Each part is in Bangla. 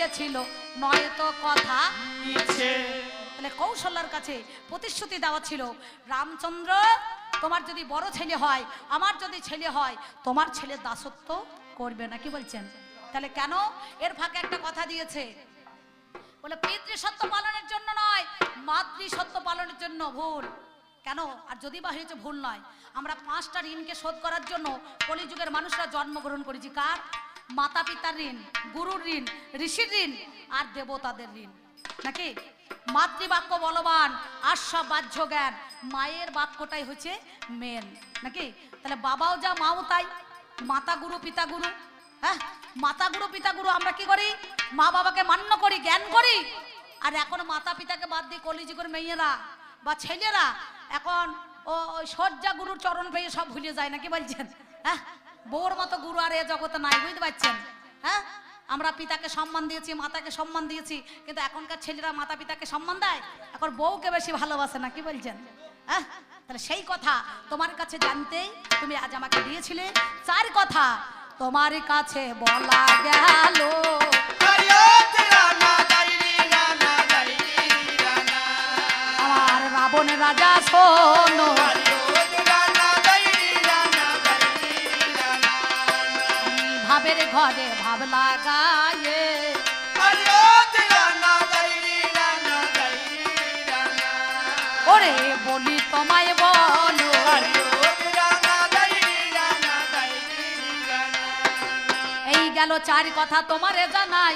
এসেছিল। নয় তো কথা। ইচ্ছে। তাহলে কৌশল্যার কাছে প্রতিশ্রুতি দেওয়া ছিল রামচন্দ্র তোমার যদি বড় ছেলে হয় আমার যদি ছেলে হয় তোমার ছেলে দাসত্ব করবে না। কি বলছেন? তাহলে কেন? এর ফাঁকে একটা কথা দিয়েছে। বলে পিতৃ সত্য পালনের জন্য নয় মাতৃ সত্য পালনের জন্য ভুল। কেন? আর যদি বা হয়েছে ভুল নয় আমরা পাঁচটা ঋণকে শোধ করার জন্য কলিযুগের মানুষরা জন্মগ্রহণ করেছি কার? মাতা পিতার ঋণ, গুরুর ঋণ, ঋষির ঋণ আর দেবতাদের ঋণ। নাকি? মাতৃবাক্য বলবান আশ্বা বাহ্য জ্ঞান, মায়ের বাক্যটাই হচ্ছে মেন নাকি? তাহলে বাবাও যা, মাও তাই। মাতা গুরু পিতা গুরু হ্যাঁ? মাতা গুরু পিতা গুরু আমরা কি করি? মা বাবাকে মান্য করি, জ্ঞান করি। আর এখন মাতা পিতাকে বাদ দিয়ে কলিযুগের মেয়েরা বা ছেলেরা এখন ও সজ্জা গুরুর চরণ পেয়ে সব ভুলে যায়, নাকি বলছেন? হ্যাঁ? বউর মতো গুরু আর এ জগতে নাই, বুঝতে পারছেন? হ্যাঁ? আমরা পিতাকে সম্মান দিয়েছি, মাতাকে সম্মান দিয়েছি, কিন্তু এখনকার ছেলেরা মাতা পিতাকে সম্মান দেয়? এখন বউকে বেশি ভালোবাসে না, কি বলছেন? হ্যাঁ? তাহলে সেই কথা তোমার কাছে জানতেই তুমি আজ আমাকে দিয়েছিলে। চার কথা, তোমার কাছে বলা গেল। আমার রাবণ রাজা শোনো। ঘরে ভাব লাগায়ে। ওরে বলি তোমায় বলো। এই গেল চার কথা তোমারে জানাই।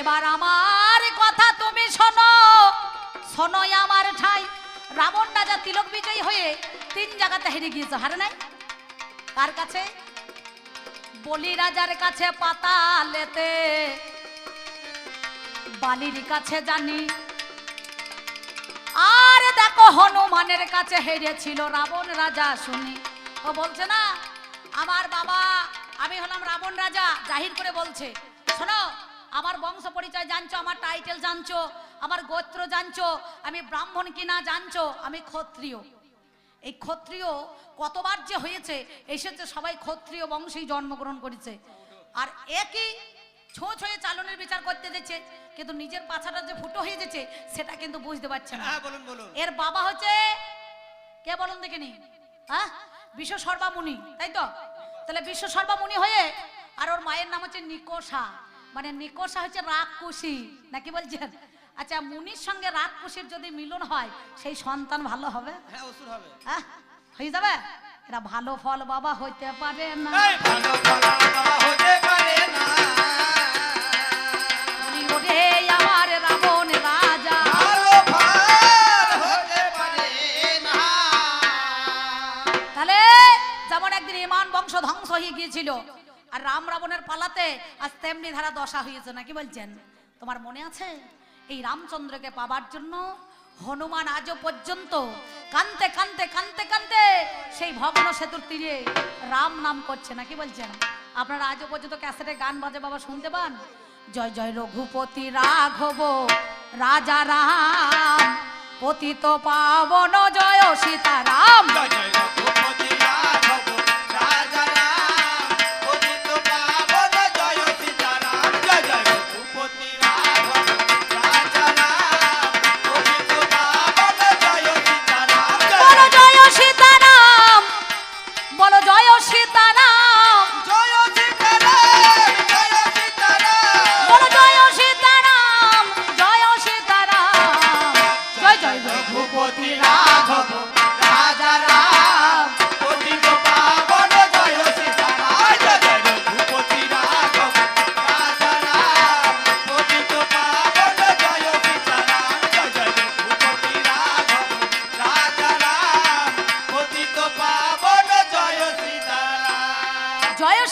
এবার আমার কথা তুমি শোনো। শোনোই আমার ঠাই। রাবণ রাজা তিলক বিজয়ী হয়ে তিন জায়গাতে হেরে গিয়েছে হারে নাই? কার কাছে? বলি রাজার কাছে পাতালেতে বালির কাছে জানি। আর দেখো হনুমানের কাছে হেরেছিল রাবণ রাজা শুনি। ও বলছে না, আমার বাবা, আমি হলাম রাবণ রাজা, জাহির করে বলছে। শোনো, আমার বংশ পরিচয় জানছো, আমার টাইটেল জানছো, আমার গোত্র জানছো, আমি ব্রাহ্মণ কিনা জানছো, আমি ক্ষত্রিয়। এই ক্ষত্রিয় কতবার যে হয়েছে এসেছে সবাই ক্ষত্রিয় বংশেই জন্মগ্রহণ করেছে। আর একই ছোঁচ হয়ে চালনের বিচার করতে দিচ্ছে কিন্তু নিজের পাছাটা যে ফুটো হয়ে যাচ্ছে সেটা কিন্তু বুঝতে পারছে না। হ্যাঁ বলুন বলুন। এর বাবা হচ্ছে কে বলুন দেখিনি হ্যাঁ? বিশ্ব সর্বামুনি তাই তো? তাহলে বিশ্ব সর্বামুনি হয়ে আর ওর মায়ের নাম হচ্ছে নিকোষা। মানে নিকোষা হচ্ছে রাগকুশি নাকি বলছেন? আচ্ছা মুনির সঙ্গে রাগকুশির যদি মিলন হয় সেই সন্তান ভালো হবে? হ্যাঁ হবে। হ্যাঁ হয়ে যাবে? এরা ভালো ফল বাবা হইতে পারে না। ভালো ভালো বাবা হতে পারে না। আমার রাবণ রাজা। তাহলে যেমন একদিন ইমান বংশ ধ্বংস হয়ে গিয়েছিল আর রাম রাবণের পালাতে আজ তেমনি ধারা দশা হয়েছে নাকি বলছেন? তোমার মনে আছে? এই রামচন্দ্রকে পাবার জন্য হনুমান আজও পর্যন্ত কানতে কানতে কানতে কানতে সেই ভগ্ন সেতুর তীরে রাম নাম করছে নাকি বলছেন? আপনারা আজও পর্যন্ত ক্যাসেটে গান বাজে বাবা শুনতে পান? জয় জয় রঘুপতি রাঘব, রাজা রাম, পতিত পাবন জয়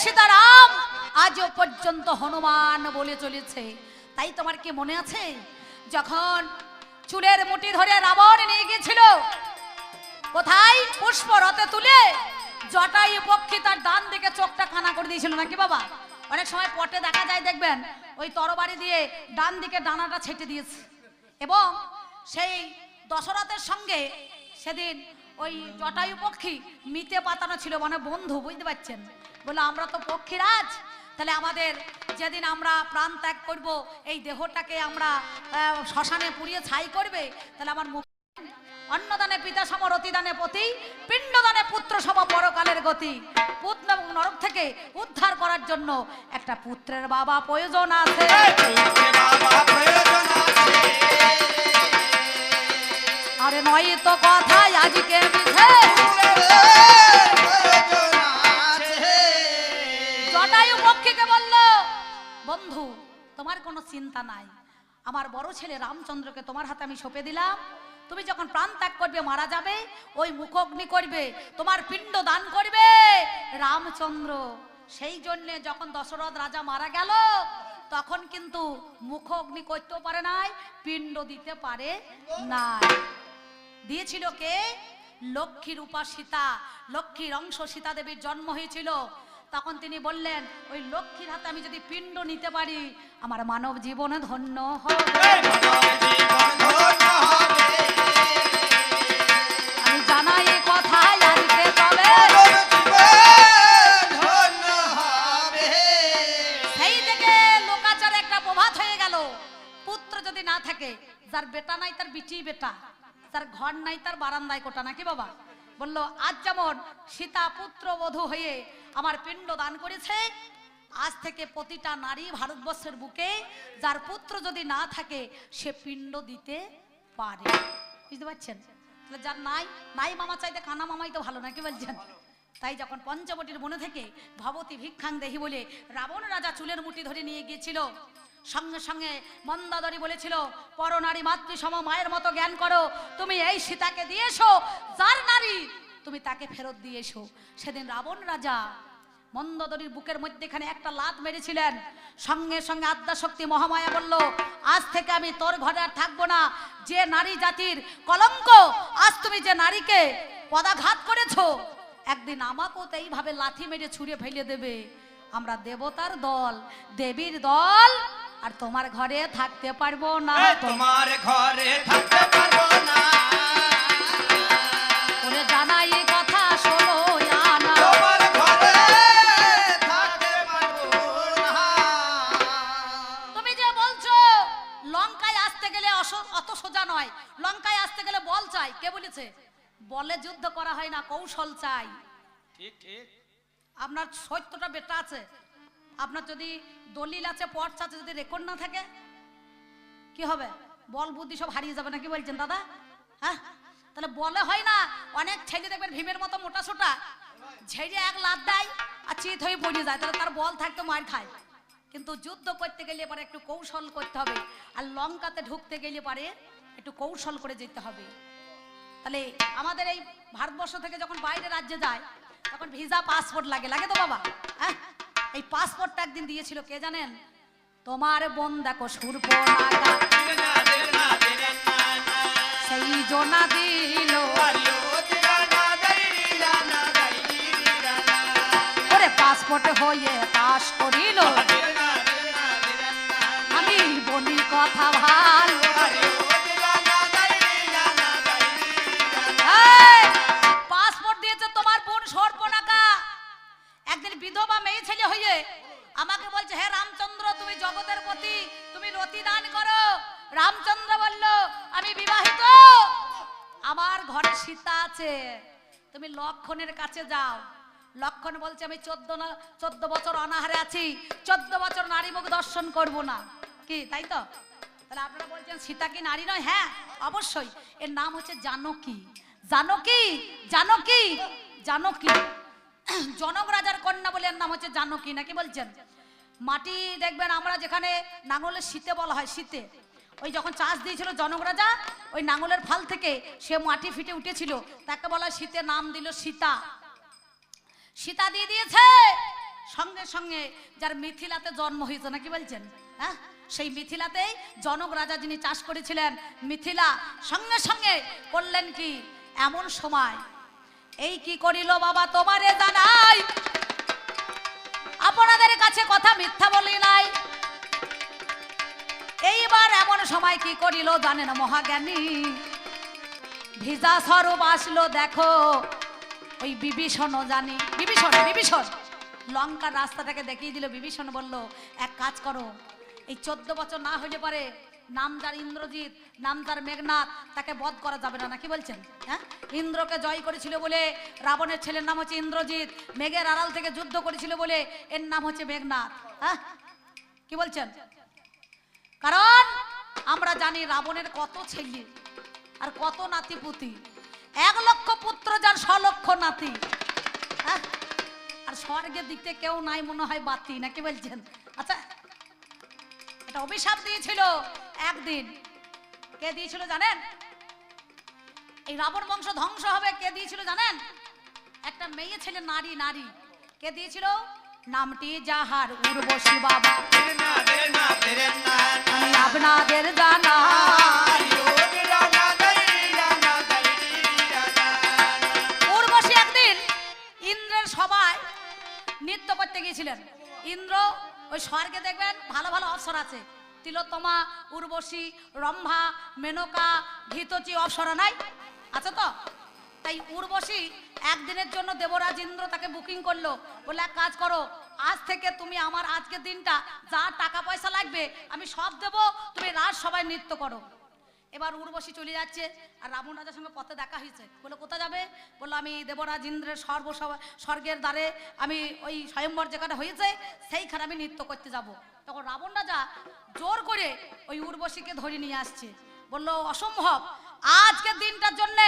সীতারাম আজও পর্যন্ত হনুমান বলে চলেছে। তাই তোমার কি মনে আছে? যখন চুলের মুঠি ধরে রাবণ নিয়ে গিয়েছিল কোথায়? পুষ্প রথে তুলে জটাই পক্ষী তার ডান দিকে চোখটা কানা করে দিয়েছিল নাকি বাবা? অনেক সময় পটে দেখা যায়, দেখবেন, ওই তরবারি দিয়ে ডান দিকে ডানাটা ছেটে দিয়েছে। এবং সেই দশরথের সঙ্গে সেদিন ওই জটায়ু পক্ষী মিতে পাতানো ছিল মানে বন্ধু, বুঝতে পারছেন? বলে, আমরা তো পক্ষীরাজ, তাহলে আমাদের যেদিন আমরা প্রাণ ত্যাগ করব, এই দেহটাকে আমরা শ্মশানে পুড়িয়ে ছাই করবে, তাহলে আমার মুখ অন্নদানে পিতা সম রতিদানে পতি পিণ্ডদানে পুত্র সম পরকালের গতি। পুত্র এবং নরক থেকে উদ্ধার করার জন্য একটা পুত্রের বাবা প্রয়োজন আছে। আরে নয় তো কথাই আজকে মিছে জটায়ু পক্ষীকে বলল বন্ধু তোমার কোনো চিন্তা নাই। আমার বড় ছেলে রামচন্দ্রকে তোমার হাতে আমি সঁপে দিলাম। তুমি যখন প্রাণ ত্যাগ করবে, মারা যাবে, ওই মুখগ্নি করবে, তোমার পিণ্ড দান করবে রামচন্দ্র। সেই জন্য যখন দশরথ রাজা মারা গেল, তখন কিন্তু মুখ অগ্নি করতেও পারে নাই, পিণ্ড দিতে পারে নাই। দিয়েছিল কে? লক্ষ্মীর উপাসিতা লক্ষ্মীর অংশ সীতা দেবীর জন্ম হয়েছিল। তখন তিনি বললেন, ওই লক্ষ্মীর হাতে আমি যদি পিণ্ড নিতে পারি, আমার মানব জীবনে ধন্য হবে। যার বেটা নাই, তার বিটি বেটা। তার ঘর নাই, তার বারান্দায় কোটা, নাকি বাবা? বলল, আজ যেমন সীতা পুত্র বধূ হয়ে আমার পিণ্ড দান করেছে, আজ থেকে প্রতিটা নারী ভারতবর্ষের বুকে যার পুত্র যদি না থাকে, সে পিণ্ড দিতে পারে। বুঝতে পারছেন? তাহলে যার নাই নাই মামা চাইতে কানা মামাই তো ভালো, নাকি বলছেন? তাই যখন পঞ্চবটির মনে থেকে ভবতী ভিক্ষাং দেহি বলে রাবণ রাজা চুলের মুঠি ধরে নিয়ে গিয়েছিল সঙ্গে সঙ্গে মন্দাদরি বলেছিল, পরনারী মাতৃ সম মায়ের মতো জ্ঞান করো, তুমি এই সীতাকে দিয়েছ যার নারী তুমি তাকে ফেরত দিয়েছ সেদিন রাবণ রাজা মন্দদরির বুকের মধ্যেখানে একটা লাত মেরেছিলেন। সঙ্গে সঙ্গে আদ্যা শক্তি মহামায়া বলল, আজ থেকে আমি তোর ঘরে আর থাকব না। যে নারী জাতির কলঙ্ক, আজ তুমি যে নারীকে পদাঘাত করেছ, একদিন আমাকেও তো এইভাবে লাথি মেরে ছুঁড়ে ফেলে দেবে। আমরা দেবতার দল, দেবীর দল আর তোমার ঘরে থাকতে পারব না তোমার ঘরে থাকতে পারব না। জানাই কথা শোনো জানা। তোমার ঘরে থাকতে পারব না। তুমি যে বলছো লঙ্কায় আসতে গেলে অত সোজা নয়। লঙ্কায় আসতে গেলে বল চাই। কে বলেছে? বলে যুদ্ধ করা হয় না কৌশল চাই। ঠিক ঠিক। আপনার সত্যটা বেটা আছে। আপনার যদি দলিল আছে, পর্চ আছে, যদি রেকর্ড না থাকে, কি হবে? বল বুদ্ধি সব হারিয়ে যাবে নাকি বলছেন, দাদা? হ্যাঁ? তাহলে বলে হয় না, অনেক ছেলে দেখবেন ভীমের মতো মোটা সোটা ঝেড়ে এক লাভ দেয় আর চিত হয়ে পড়ে যায়, তাহলে তার বল থাকতো মার খায়। কিন্তু যুদ্ধ করতে গেলে পরে একটু কৌশল করতে হবে, আর লঙ্কাতে ঢুকতে গেলে পরে একটু কৌশল করে যেতে হবে। তাহলে আমাদের এই ভারতবর্ষ থেকে যখন বাইরে রাজ্যে যায়, তখন ভিসা পাসপোর্ট লাগে লাগে তো বাবা হ্যাঁ? এই পাসপোর্টটা একদিন দিয়েছিল, কে জানেন? তোমার বোন দেখো না সেই ওরে পাসপোর্ট হয়ে পাস করিল। আমি বলি কথা ভালো। লক্ষণের কাছে যাও। লক্ষণ বলছে, আমি চোদ্দ না, চোদ্দ বছর অনাহারে আছি। চোদ্দ বছর নারী মুখ দর্শন করব না। কি, তাই তো? তাহলে আপনারা বলছেন, সীতা কি নারী নয়? হ্যাঁ অবশ্যই। এর নাম হচ্ছে জানকী। জানকী জানকী জানকী। জনক রাজার কন্যা বলে এর নাম হচ্ছে জানকী, নাকি বলছেন? মাটি দেখবেন, আমরা যেখানে নাঙলের শীতে বলা হয়, শীতে। ওই যখন চাষ দিয়েছিল জনক রাজা, ওই নাঙলের ফাল থেকে সে মাটি ফিটে উঠেছিল। তাকে বলা শীতে নাম দিল সীতা। সীতা দিয়ে দিয়েছে। সঙ্গে সঙ্গে যার মিথিলাতে জন্ম হয়েছে, নাকি বলছেন? হ্যাঁ? সেই মিথিলাতেই জনক রাজা যিনি চাষ করেছিলেন, মিথিলা সঙ্গে সঙ্গে করলেন কি? এমন সময় এই কি করিল বাবা, তোমারে জানাই। আপনাদের কাছে কথা মিথ্যা বলি নাই। এইবার এমন সময় কি করিল জানেন মহাজ্ঞানী? ভিজা স্বরূপ আসলো, দেখো, ওই বিভীষণ জানি। বিভীষণ বিভীষণ। লঙ্কার রাস্তাটাকে দেখিয়ে দিল, বিভীষণ বলল, এক কাজ করো, এই চোদ্দ বছর না হইলে পারে নাম যার ইন্দ্রজিৎ নাম যার মেঘনাথ, তাকে বধ করা যাবে না। নাকি বলছেন? হ্যাঁ? ইন্দ্রকে জয় করেছিল বলে রাবণের ছেলের নাম হচ্ছে ইন্দ্রজিৎ, মেঘের আড়াল থেকে যুদ্ধ করেছিল বলে এর নাম হচ্ছে মেঘনাথ। হ্যাঁ? কি বলছেন? কারণ আমরা জানি রাবণের কত ছেলে আর কত নাতিপুতি এক লক্ষ পুত্র যার লক্ষ নাতি। হ্যাঁ? আর স্বর্গের থেকে কেউ নাই মনে হয় বাতি, নাকি বলছেন? আচ্ছা এটা অভিশাপ দিয়েছিল একদিন। কে দিয়েছিল জানেন? এই রাবণ বংশ ধ্বংস হবে, কে দিয়েছিল জানেন? একটা মেয়ে ছেলে, নারী নারী। কে দিয়েছিল? নামটি যাহার উর্বশী বাবা। আপনাদের জানা। উর্বশী একদিন ইন্দ্রের সবাই নৃত্য করতে গিয়েছিলেন। ইন্দ্র ওই স্বর্গে দেখবেন ভালো ভালো অপসর আছে। তিলোত্তমা উর্বশী রম্ভা মেনকা ঘিতচি অপসরা নাই। আছে তো? তাই উর্বশী একদিনের জন্য দেবরাজ ইন্দ্র তাকে বুকিং করল। বলে এক কাজ করো, আজ থেকে তুমি আমার আজকের দিনটা যা টাকা পয়সা লাগবে আমি সব দেবো, তুমি রাজ সবাই নৃত্য করো। এবার উর্বশী চলে যাচ্ছে আর রাবণ রাজার সঙ্গে পথে দেখা হয়েছে। বলে কোথায় যাবে? বলল, আমি দেবরাজ ইন্দ্রের সর্ব স্বর্গের দ্বারে আমি ওই স্বয়ম্বর যেখানে হয়েছে সেইখানে আমি নৃত্য করতে যাব। তখন রাবণ রাজা জোর করে ওই উর্বশীকে ধরে নিয়ে আসছে। বলল, অসম্ভব আজকের দিনটার জন্য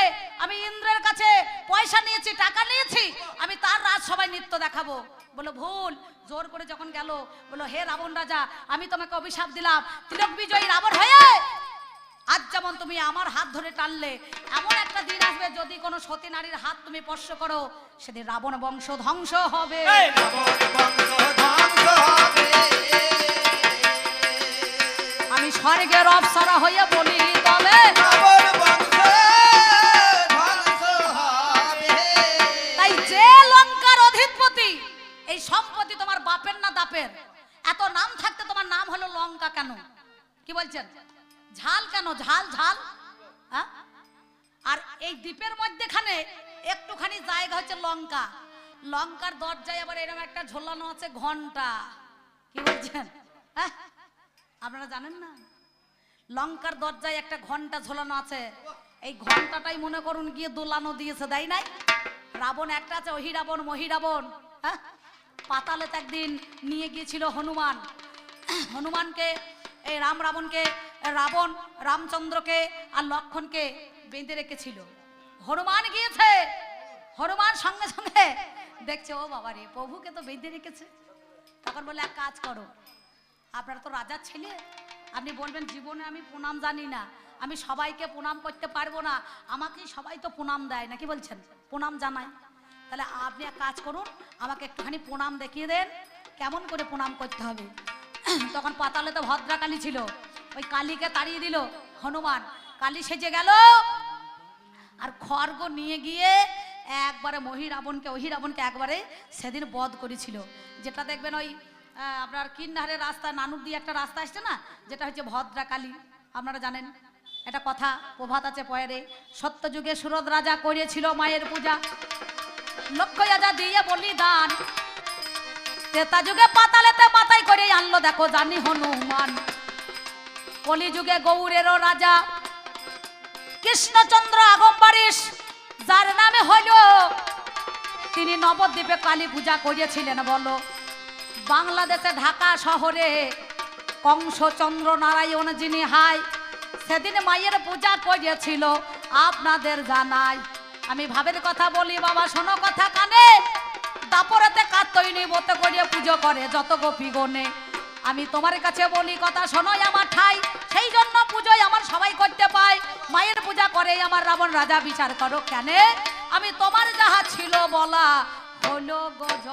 আমি ইন্দ্রের কাছে পয়সা নিয়েছি টাকা নিয়েছি আমি তার রাজ সবাই নৃত্য দেখাবো। বলো ভুল। জোর করে যখন গেল বলল হে রাবণ রাজা আমি তোমাকে অভিশাপ দিলাম। তিলক বিজয়ী রাবণ হয়ে আজ যেমন তুমি আমার হাত ধরে টানলে এমন একটা দিন আসবে যদি কোনো সতী নারীর হাত তুমি স্পর্শ করো সেদিন রাবণ বংশ ধ্বংস হবে। রাবণ বংশ ধ্বংস হবে। আমি স্বর্গের অপসরা হয়ে বলি তবে এই সম্পত্তি তোমার বাপের না দাপের? এত নাম থাকতে তোমার নাম হলো লঙ্কা কেন? কি বলছেন? ঝাল কেন? ঝাল ঝাল? হ্যাঁ? আর এই দ্বীপের মধ্যেখানে একটুখানি জায়গা হচ্ছে লঙ্কা। লঙ্কার দরজায় আবার এরকম একটা ঝোলানো আছে ঘণ্টা। কি বলছেন? হ্যাঁ? আপনারা জানেন না? লঙ্কার দরজায় একটা ঘণ্টা ঝোলানো আছে। এই ঘন্টাটাই মনে করুন গিয়ে দোলানো দিয়েছে দেয় নাই? রাবণ একটা আছে ওহি রাবণ মহি রাবণ হ্যাঁ? পাতালে তো একদিন নিয়ে গিয়েছিল হনুমান। হনুমানকে এই রাম রাবণকে, রাবণ রামচন্দ্রকে আর লক্ষণকে বেঁধে রেখেছিল। হনুমান গিয়েছে! হনুমান সঙ্গে সঙ্গে দেখছে, ও বাবা রে, প্রভুকে তো বেঁধে রেখেছে। তখন বলে, এক কাজ করো, আপনারা তো রাজার ছেলে। আপনি বলবেন, জীবনে আমি প্রণাম জানি না, আমি সবাইকে প্রণাম করতে পারব না। আমাকেই সবাই তো প্রণাম দেয়, নাকি বলছেন? প্রণাম জানাই তাহলে আপনি এক কাজ করুন, আমাকে একটুখানি প্রণাম দেখিয়ে দেন, কেমন করে প্রণাম করতে হবে? তখন পাতালে তো ভদ্রা কালী ছিল, ওই কালীকে তাড়িয়ে দিল, হনুমান, কালী সেজে গেল। আর খড়গ নিয়ে গিয়ে একবারে মহি রাবণকে ওহি রাবণকে একবারে সেদিন বধ করেছিল। যেটা দেখবেন ওই আপনার কিন্নারের রাস্তা, নানুর দিয়ে একটা রাস্তা আসছে না, যেটা হচ্ছে ভদ্রাকালী। আপনারা জানেন, একটা কথা প্রভাত আছে পয়েরে, সত্যযুগে সুরদ রাজা করেছিল মায়ের পূজা। লক্ষ্য রাজা দিয়ে বলি দান তেতা যুগে পাতালেতে পাতাই করে আনলো, দেখো জানি হনুমান। কলিযুগে গৌরেরও রাজা, কৃষ্ণচন্দ্র আগম্বরীশ, যার নামে হইল, তিনি নবদ্বীপে কালী পূজা করিয়েছিলেন, বলো। বাংলাদেশে ঢাকা শহরে কংসচন্দ্র নারায়ণ যিনি হাই সেদিন মায়ের পূজা করিয়েছিল, আপনাদের জানাই। আমি ভাবের কথা বলি, বাবা, শোনো কথা কানে। দাপরেতে তৈনি মতো করে পুজো করে, যত গোপী গনে। আমি তোমার কাছে বলি, কথা শোনোই আমার ঠাই। সেই জন্য পুজোয় আমার সবাই করতে পায়। মায়ের পূজা করে আমার রাবণ রাজা বিচার করো কেন। আমি তোমার যাহা ছিল বলা হলো গজ